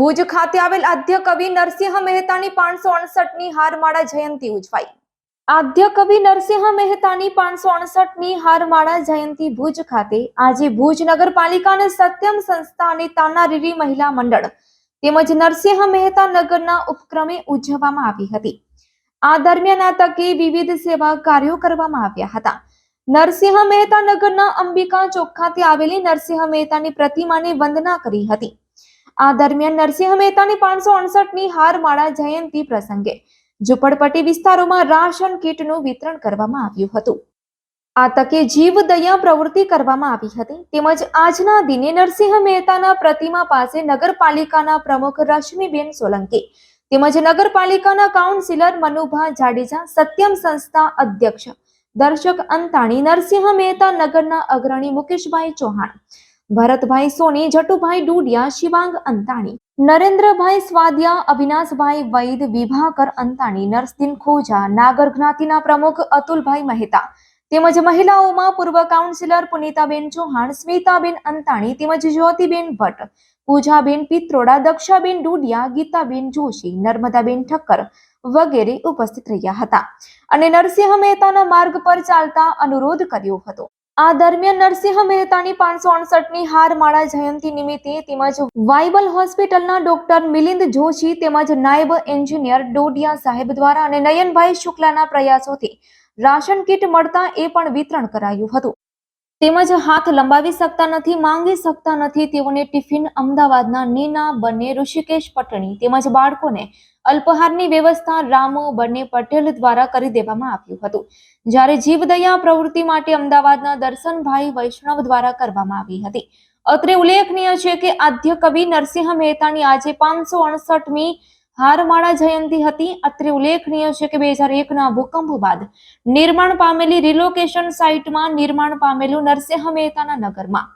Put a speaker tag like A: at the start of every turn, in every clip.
A: ભુજ ખાતે આવેલ આદ્ય કવિ નરસિંહ મહેતાની પાંચસો અડસઠની હારમાળા જયંતિ ઉજવાઈ. આદ્ય કવિ નરસિંહ મહેતાની પાંચસો અડસઠની હારમાળા જયંતિ ભુજ ખાતે આજે ભુજ નગરપાલિકા અને સત્યમ સંસ્થા અને તાનારીરી મહિલા મંડળ તેમજ નરસિંહ મહેતા નગરના ઉપક્રમે ઉજવવામાં આવી હતી. આ દરમિયાન આ તકે વિવિધ સેવા કાર્યો કરવામાં આવ્યા હતા. નરસિંહ મહેતા નગરના અંબિકા ચોખાથી આવેલી નરસિંહ મહેતાની પ્રતિમાને વંદના કરી હતી. આ દરમિયાન નરસિંહ મહેતાની પાંચસો અડસઠની હારમાળા જયંતિ પ્રસંગે ઝુંપડપટ્ટી વિસ્તારોમાં રાશન કીટનું વિતરણ કરવામાં આવ્યું હતું. આ તકે જીવદયા પ્રવૃત્તિ કરવામાં આવી હતી. તેમજ આજના દિને નરસિંહ મહેતાના પ્રતિમા પાસે નગરપાલિકાના પ્રમુખ રશ્મિબેન સોલંકી તેમજ નગરપાલિકાના કાઉન્સિલર મનુભા જાડેજા, સત્યમ સંસ્થા અધ્યક્ષ દર્શક અંતાણી, નરસિંહ મહેતા નગરના અગ્રણી મુકેશભાઈ ચૌહાણ ભરતભાઈ સોની, જટુભાઈ ડુડિયા, શિવાંગ અંતાણી, નરેન્દ્રભાઈ સ્વાદિયા, અવિનાશભાઈ વૈદ, વિભાકર અંતાણી, નરસિંહ ખોજા, નાગર જ્ઞાતિના પ્રમુખ અતુલભાઈ મહેતા, તેમજ મહિલાઓમાં પૂર્વ કાઉન્સિલર પુનિતાબેન ચૌહાણ, સ્મિતાબેન અંતાણી, તેમજ જ્યોતિબેન ભટ્ટ, પૂજાબેન પિત્રોડા, દક્ષાબેન ડુડિયા, ગીતાબેન જોશી, નર્મદાબેન ઠક્કર વગેરે ઉપસ્થિત રહ્યા હતા. અને નરસિંહ મહેતાના માર્ગ પર ચાલતા અનુરોધ કર્યો હતો. આ દરમિયાન નરસિંહ મહેતાની પાંચસો અડસઠની હારમાળા જયંતિ નિમિત્તે તેમજ વાઇબલ હોસ્પિટલના ડોક્ટર મિલિંદ જોશી તેમજ નાયબ એન્જિનિયર ડોડિયા સાહેબ દ્વારા અને નયનભાઈ શુક્લાના પ્રયાસોથી રાશન કીટ મળતા એ પણ વિતરણ કરાયું હતું. તેમજ હાથ લંબાવી શકતા નથી, માંગી શકતા નથી તેઓને ટિફિન અમદાવાદના નીના, બંને ઋષિકેશ પટણી તેમજ બાળકોને અલ્પહારની વ્યવસ્થા રામો, બંને પટેલ દ્વારા કરી દેવામાં આવ્યું હતું. જ્યારે જીવદયા પ્રવૃત્તિ માટે અમદાવાદના દર્શનભાઈ વૈષ્ણવ દ્વારા કરવામાં આવી હતી. અત્રે ઉલ્લેખનીય છે કે આદ્ય કવિ નરસિંહ મહેતાની આજે પાંચસો અડસઠમી હારમાળા જયંતિ હતી. અત્રે ઉલ્લેખનીય છે કે બે હજાર એકના ભૂકંપ બાદ નિર્માણ પામેલી રિલોકેશન સાઇટમાં નિર્માણ પામેલું નરસિંહ મહેતાના નગરમાં.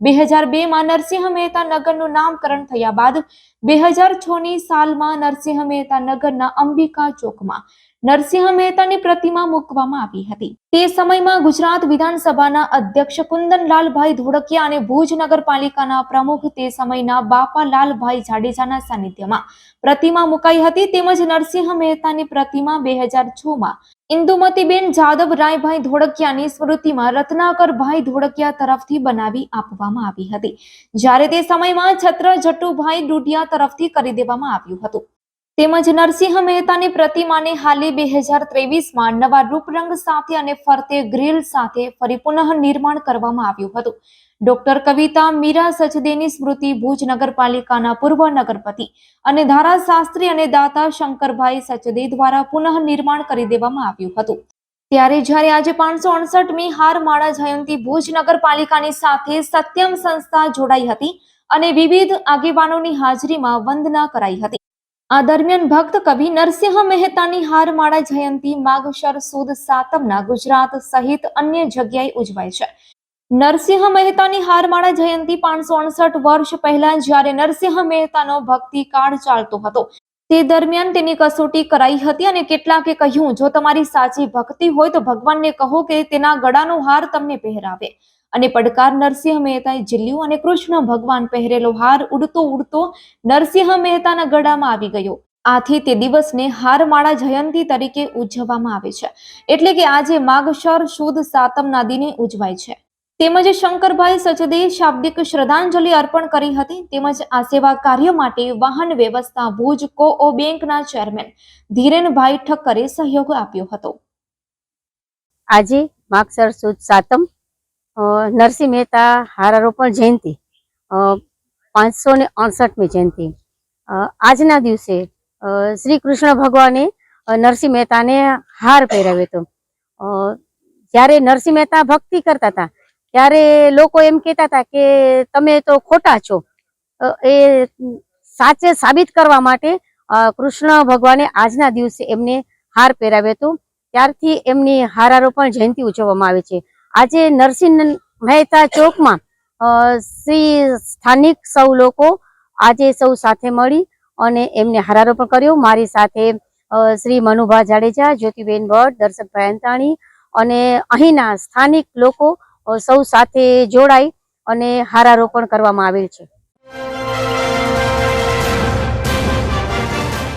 A: બે હજાર બે માં નરસિંહ મહેતા નગરનું નામકરણ થયા બાદ બે હજાર છ ની સાલમાં નરસિંહ મહેતા નગરના અંબિકા ચોકમાં નરસિંહ મહેતાની પ્રતિમા મૂકવામાં આવી હતી. તે સમયમાં ગુજરાત વિધાનસભાના અધ્યક્ષ કુંદનલાલભાઈ ધોળકિયા અને ભુજ નગરપાલિકાના પ્રમુખ તે સમયના બાપાલાલભાઈ જાડેજાના સાનિધ્યમાં પ્રતિમા મુકાઈ હતી. તેમજ નરસિંહ મહેતાની પ્રતિમા બે હજાર છ માં ઇન્દુમતીબેન જાદવ રાયભાઈ ધોળકિયાની સ્મૃતિમાં રત્નાકરભાઈ ધોળકિયા તરફથી બનાવી આપવામાં આવી હતી. જ્યારે તે સમયમાં છત્ર જટુભાઈ ડુડિયા તરફથી કરી દેવામાં આવ્યું હતું. તેમજ નરસિંહ મહેતાની પ્રતિમાને હાલે બે હજાર ત્રેવીસમાં નવા રૂપરંગ સાથે અને ફરતે ગ્રીલ સાથે ફરી પુનઃ નિર્માણ કરવામાં આવ્યું હતું. ડોક્ટર કવિતા મીરા સચદેની સ્મૃતિ ભુજ નગરપાલિકાના પૂર્વ નગરપતિ અને ધારાશાસ્ત્રી અને દાતા શંકરભાઈ સચદે દ્વારા પુનઃ નિર્માણ કરી દેવામાં આવ્યું હતું. ત્યારે જ્યારે આજે પાંચસો અડસઠમી હારમાળા જયંતિ ભુજ નગરપાલિકાની સાથે સત્યમ સંસ્થા જોડાઈ હતી અને વિવિધ આગેવાનોની હાજરીમાં વંદના કરાઈ હતી. આ દરમિયાન ભક્ત કવિ નરસિંહ મહેતાની હારમાળા જયંતિ માગશર સુદ સાતમના ગુજરાત સહિત અન્ય જગ્યાએ ઉજવાય છે. નરસિંહ મહેતાની હારમાળા જયંતિ પાંચસો અડસઠ વર્ષ પહેલા જ્યારે નરસિંહ મહેતાનો ભક્તિ કાળ ચાલતો હતો. તે દરમિયાન તેની કસોટી કરાઈ હતી અને કેટલાકે કહ્યું, જો તમારી સાચી ભક્તિ હોય તો ભગવાનને કહો કે તેના ગળાનો હાર તમને પહેરાવે. અને પડકાર નરસિંહ મહેતાએ ઝીલ્યું અને કૃષ્ણ ભગવાન પહેરેલો હાર ઉડતો ઉડતો નરસિંહ મહેતાના ગળામાં આવી ગયો. આથી તે દિવસને હારમાળા જયંતિ તરીકે ઉજવવામાં આવે છે. એટલે કે આજે માગશર સુદ સાતમના દિને ઉજવાય છે. તેમજ શંકરભાઈ સચદે શાબ્દિક શ્રદ્ધાંજલિ અર્પણ કરી હતી. તેમજ આ સેવા કાર્ય માટે વાહન વ્યવસ્થા ભુજ કોઓ બેંકના ચેરમેન ધીરેનભાઈ ઠક્કરે સહયોગ આપ્યો હતો.
B: આજે માગસર સુદ સાતમ નરસિંહ મહેતા હારારોપણ જયંતિ પાંચસો ને અડસઠમી જયંતિ. આજના દિવસે શ્રી કૃષ્ણ ભગવાને નરસિંહ મહેતાને હાર પહેરાવ્યો હતો. જ્યારે નરસિંહ મહેતા ભક્તિ કરતા હતા ત્યારે લોકો એમ કહેતા હતા કે તમે તો ખોટા છો. એ સાચે સાબિત કરવા માટે કૃષ્ણ ભગવાને આજના દિવસે એમને હાર પહેરાવ્યો હતો. ત્યારથી એમની હારારોપણ જયંતિ ઉજવવામાં આવે છે. આજે નરસિંહ મહેતા ચોકમાં શ્રી સ્થાનિક સૌ લોકો આજે સૌ સાથે મળી અને એમને હારારોપણ કર્યો. મારી સાથે શ્રી મનુભા જાડેજા, જ્યોતિબેન ભટ્ટ, દર્શકભાઈ અંતાણી અને અહીંના સ્થાનિક લોકો સૌ સાથે જોડાઈ અને હારારોપણ કરવામાં આવેલ છે.